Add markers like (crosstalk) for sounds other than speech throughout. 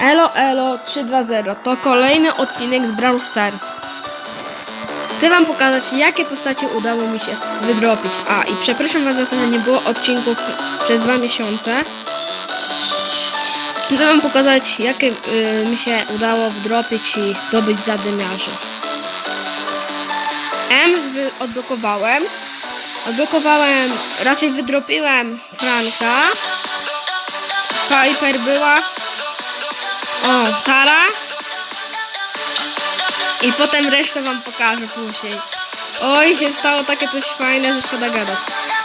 Elo Elo 320 to kolejny odcinek z Brawl Stars. Chcę wam pokazać, jakie postacie udało mi się wydropić. A, i przepraszam was za to, że nie było odcinków przez dwa miesiące. Chcę wam pokazać, jakie y, mi się udało wdropić i zdobyć zadymiarzy. M odblokowałem. Odblokowałem, raczej wydropiłem Franka. Piper była. O, Tara. I potem resztę wam pokażę później. Oj, się stało takie coś fajne, że szkoda gadać.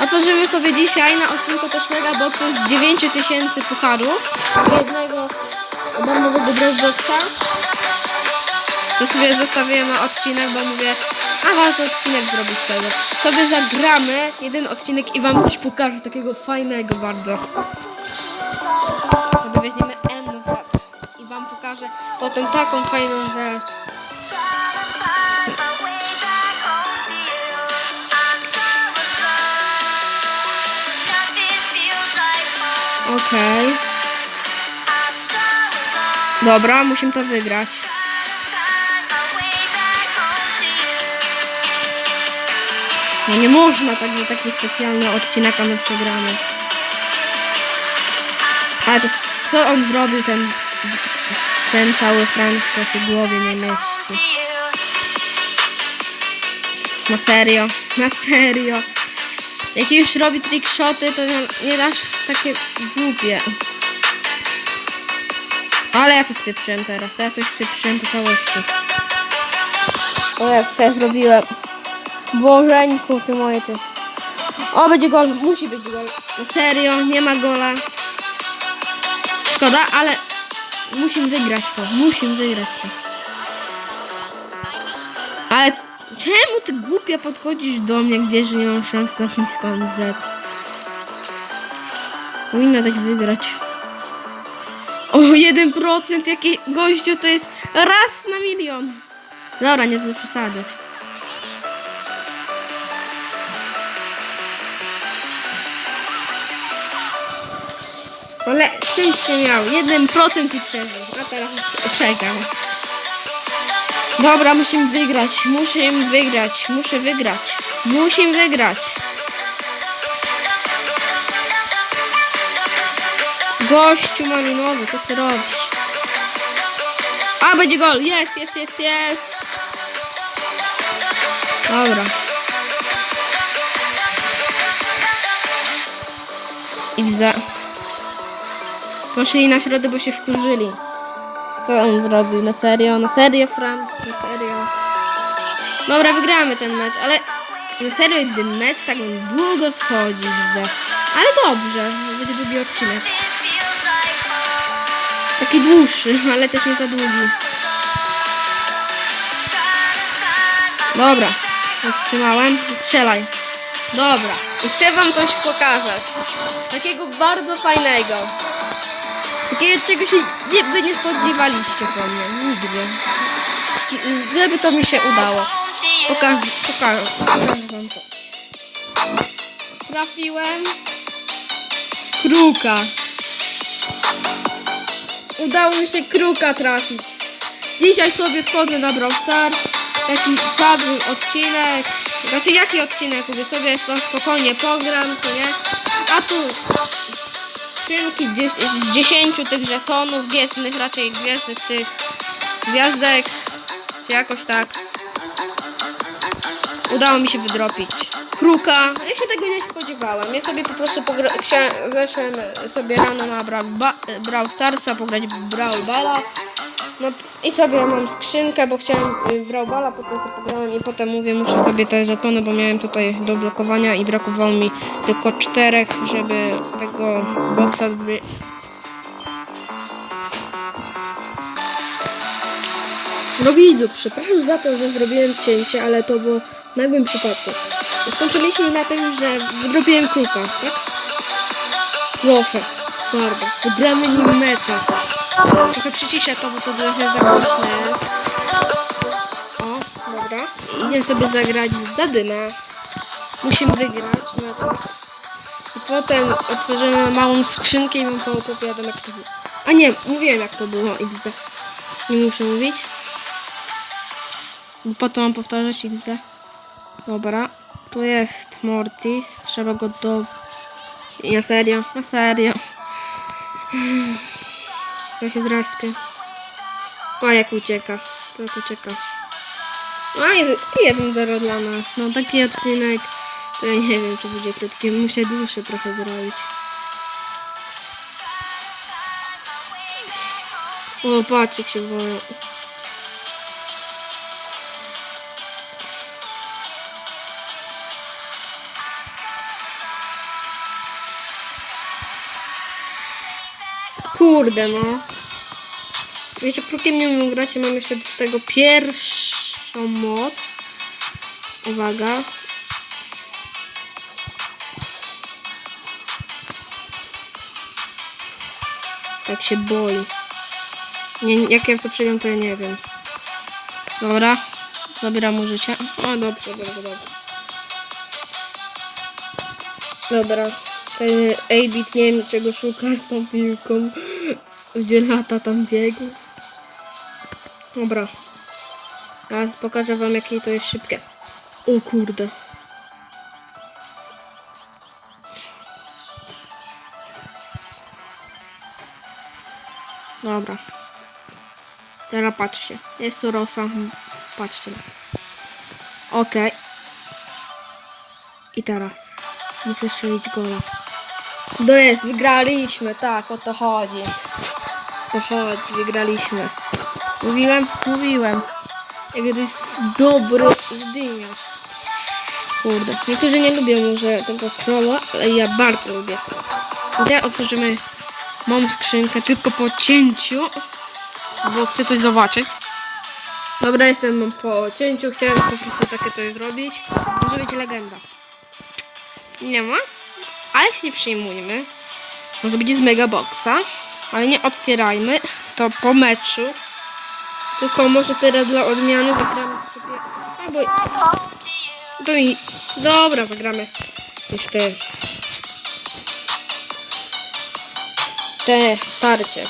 Otworzymy sobie dzisiaj na odcinku też mega boxu z 9000 pucharów. Jednego darmowego Dropboxa. To sobie zostawiłem na odcinek, bo mówię, a warto odcinek zrobić z tego. Sobie zagramy jeden odcinek i wam coś pokażę takiego fajnego bardzo. Pokażę potem taką fajną rzecz. Okej. Dobra, musimy to wygrać. No nie można tak, że taki specjalny odcinek, a my przegramy. Ale to, co on zrobił, ten, ten cały Frank, to się głowie nie mieści. Na serio, na serio. Jak już robi trickshoty, to nie, nie dasz takie głupie. Ale ja to spieprzyłem teraz, ja to spieprzyłem po całości. O jak to ja zrobiłem. Bożeńku, ty moje ty. O, będzie gol, musi być gol. No serio, nie ma gola. Szkoda, ale musimy wygrać to, musimy wygrać to. Ale czemu ty głupia podchodzisz do mnie, jak wiesz, że nie mam szans na niską Z? Powinna dać wygrać. O, 1% jakie gościu to jest raz na milion. Dobra, nie do przesady. Ale szczęście miał. 1% i przeżył. A teraz przegrał. Dobra, musimy wygrać. Muszę wygrać. Muszę wygrać. Musimy wygrać. Gościu malinowy, co ty robisz? A, będzie gol. Jest, jest, jest, jest. Dobra. I widzę. Poszli na środę, bo się wkurzyli. Co on zrobił? Na serio? Na serio, Frank? Na serio? Dobra, wygramy ten mecz, ale na serio ten mecz tak długo schodzi, widzę. Ale dobrze, będzie drugi odcinek. Taki dłuższy, (laughs) ale też nie za długi. Dobra, zatrzymałem. Strzelaj. Dobra, i chcę wam coś pokazać. Takiego bardzo fajnego. Takiego, czego się nie, wy nie spodziewaliście po mnie. Nigdy. Ci- Żeby to mi się udało. Pokaż, pokaż, pokażę wam to. Trafiłem. Kruka. Udało mi się kruka trafić. Dzisiaj sobie wchodzę na Brawl Stars. Taki cały odcinek. Znaczy jaki odcinek? Mówię sobie to spokojnie pogram, co nie? A tu skrzynki z 10 tych żetonów gwiezdnych, raczej gwiezdnych tych gwiazdek, czy jakoś tak. Udało mi się wydropić kruka. Ja się tego nie spodziewałem. Ja sobie po prostu weszłem sobie rano na Brawl, ba- Brawl Starsa, pograć Brawl. No i sobie mam skrzynkę, bo chciałem y, w Brawl Balla, potem sobie pograłem i potem mówię, muszę sobie te żetony, bo miałem tutaj do blokowania i brakowało mi tylko czterech, żeby tego zbry- No widzu, przepraszam za to, że zrobiłem cięcie, ale to było w nagłym przypadku. Skończyliśmy na tym, że wydrobiłem kruka, tak? Proszę, bardzo. Wygramy nim mecza. Trochę przyciszę to, bo to trochę za głośne jest. O, dobra. Idę sobie zagrać z zadyma. Musimy wygrać mecz. I potem otworzymy małą skrzynkę i wam poopowiadam jak to było. A nie, mówiłem jak to było XD. Nie muszę mówić. Bo po to mam powtarzać XD. Dobra. Tu jest Mortis. Trzeba go do... Na serio, na serio. Ja się zrespię. O, jak ucieka. To jak ucieka. A, i 1-0 dla nas. No, taki odcinek. To ja nie wiem, czy będzie krótki. Muszę dłuższy trochę zrobić. O, patrz jak się. Kurde no. Jeszcze krukiem nie umiem grać, mam jeszcze do tego pierwszą moc. Uwaga. Tak się boi. Nie, jak ja to przegram, to ja nie wiem. Dobra. Zabieram mu życie. O, dobrze, bardzo dobrze. Dobra. Ten A-Bit nie wiem czego szuka z tą piłką. Gdzie lata tam biegł. Dobra. Teraz pokażę wam jakie to jest szybkie. O kurde. Dobra. Teraz patrzcie. Jest tu Rosa. Patrzcie. Okej. I teraz. Muszę strzelić gola. To jest, wygraliśmy, tak, o to chodzi. O to chodzi, wygraliśmy. Mówiłem? Mówiłem. Jak to jest dobry zdymiarz. Kurde. Niektórzy nie lubią może tego kroła, ale ja bardzo lubię. I otworzymy Mam skrzynkę tylko po cięciu, bo chcę coś zobaczyć. Dobra, jestem po cięciu, chciałem po prostu takie coś zrobić. Może być legenda. Nie ma, ale się nie przyjmujmy. Może być z Megaboxa, ale nie otwierajmy. To po meczu. Tylko może teraz dla odmiany zagramy sobie. Albo. To i. Dobra, zagramy. Jeszcze. te starcie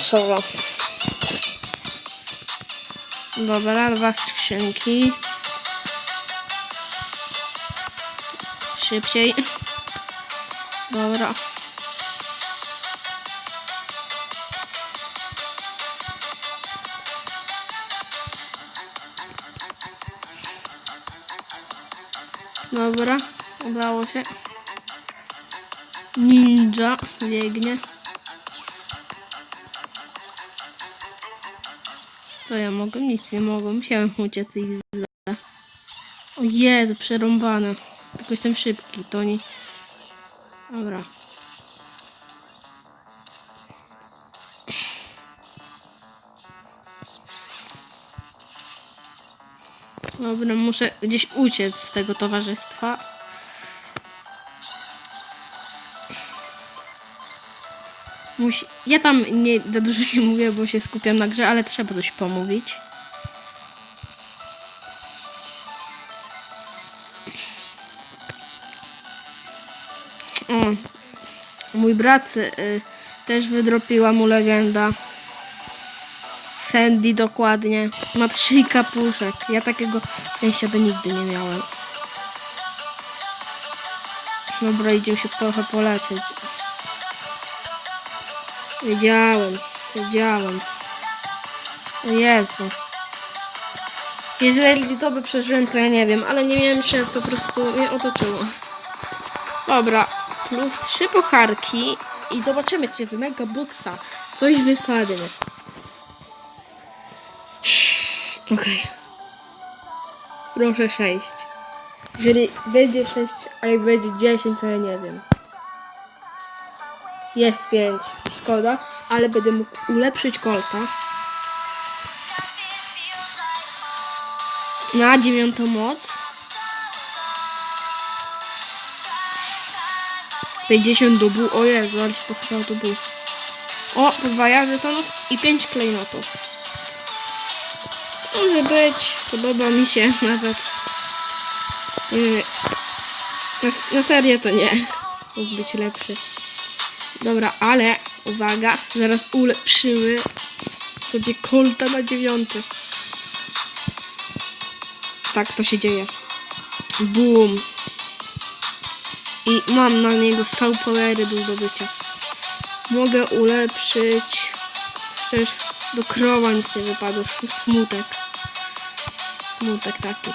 solo. Dobra, dwa skrzynki. Szybciej. Dobra. Dobra, udało się. Ninja biegnie. To ja mogę? Nic nie mogę. Musiałem uciec ich z... O Jezu, przerąbane. Tylko jestem szybki, to nie... Dobra. Dobra, muszę gdzieś uciec z tego towarzystwa. Musi... Ja tam nie za dużo nie mówię, bo się skupiam na grze, ale trzeba coś pomówić. O, mój brat y, też wydropiła mu legenda. Sandy dokładnie. Ma trzy kapuszek. Ja takiego szczęścia nigdy nie miałem. Dobra, idziemy się trochę polecieć. Wiedziałem, wiedziałem. Jezu. Jeżeli to by przeżyłem, to ja nie wiem, ale nie miałem się, to po prostu mnie otoczyło. Dobra, plus trzy pocharki i zobaczymy, czy z mega boxa coś wypadnie. Okej. Proszę 6. Jeżeli będzie 6, a jak będzie 10, to ja nie wiem. Jest 5. Szkoda, ale będę mógł ulepszyć kolta. Na dziewiątą moc. 50 dubu. O Jezu, ale się posłuchał dubu. O, podwaja żetonów i 5 klejnotów. Może być. Podoba mi się nawet. Wiem. Na, na serię to nie. Mógł być lepszy. Dobra, ale Uwaga, zaraz ulepszymy sobie kolta na dziewiąty. Tak to się dzieje. Boom. I mam na niego stał powery do zdobycia. Mogę ulepszyć. Przecież do krowa nic nie wypadło. Smutek. Smutek taki.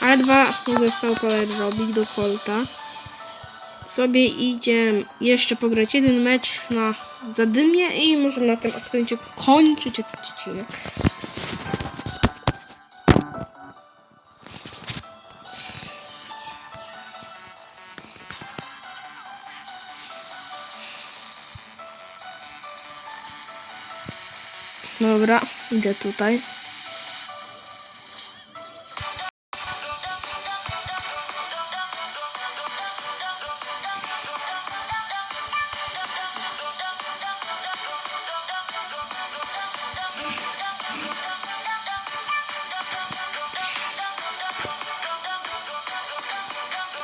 Ale dwa mogę stał power robić do kolta. Sobie idzie jeszcze pograć jeden mecz na zadymie i możemy na tym akcencie kończyć odcinek. Dobra, idę tutaj.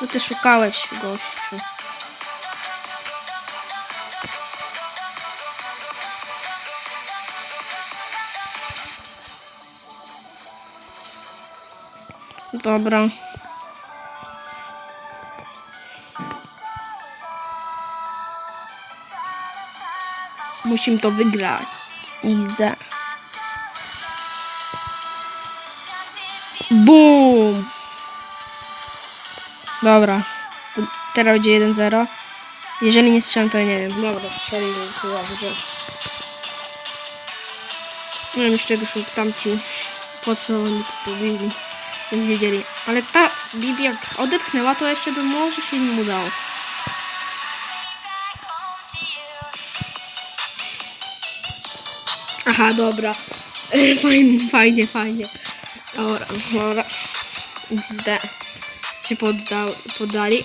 Co ty szukałeś, gościu? Dobra. Musimy to wygrać. Idę. Boom! Dobra. To teraz będzie 1-0. Jeżeli nie strzelam, to nie wiem. Dobra, strzelimy, to dobrze. Nie wiem z czego szuk tamci. Po co oni to zrobili. Nie wiedzieli. Ale ta Bibi jak odepchnęła, to jeszcze by może się im udało. Aha, dobra. (laughs) Fajnie, fajnie, fajnie. Dobra, dobra. XD. Się poddali.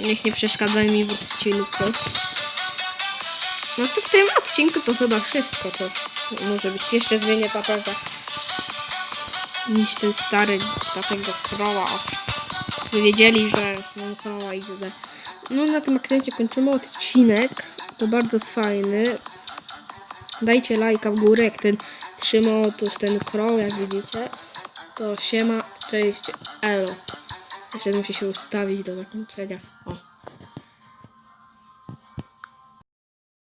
Niech nie przeszkadza mi w odcinku. No to w tym odcinku to chyba wszystko, co może być. Jeszcze zmienię tapetę. Niż ten stary, dla tego kroła. Wy wiedzieli, że mam kroła i źle. No na tym akcencie kończymy odcinek. To bardzo fajny. Dajcie lajka w górę, jak ten trzyma otóż ten kroł, jak widzicie. To siema, cześć, elo. Jeszcze muszę się ustawić do zakończenia. O.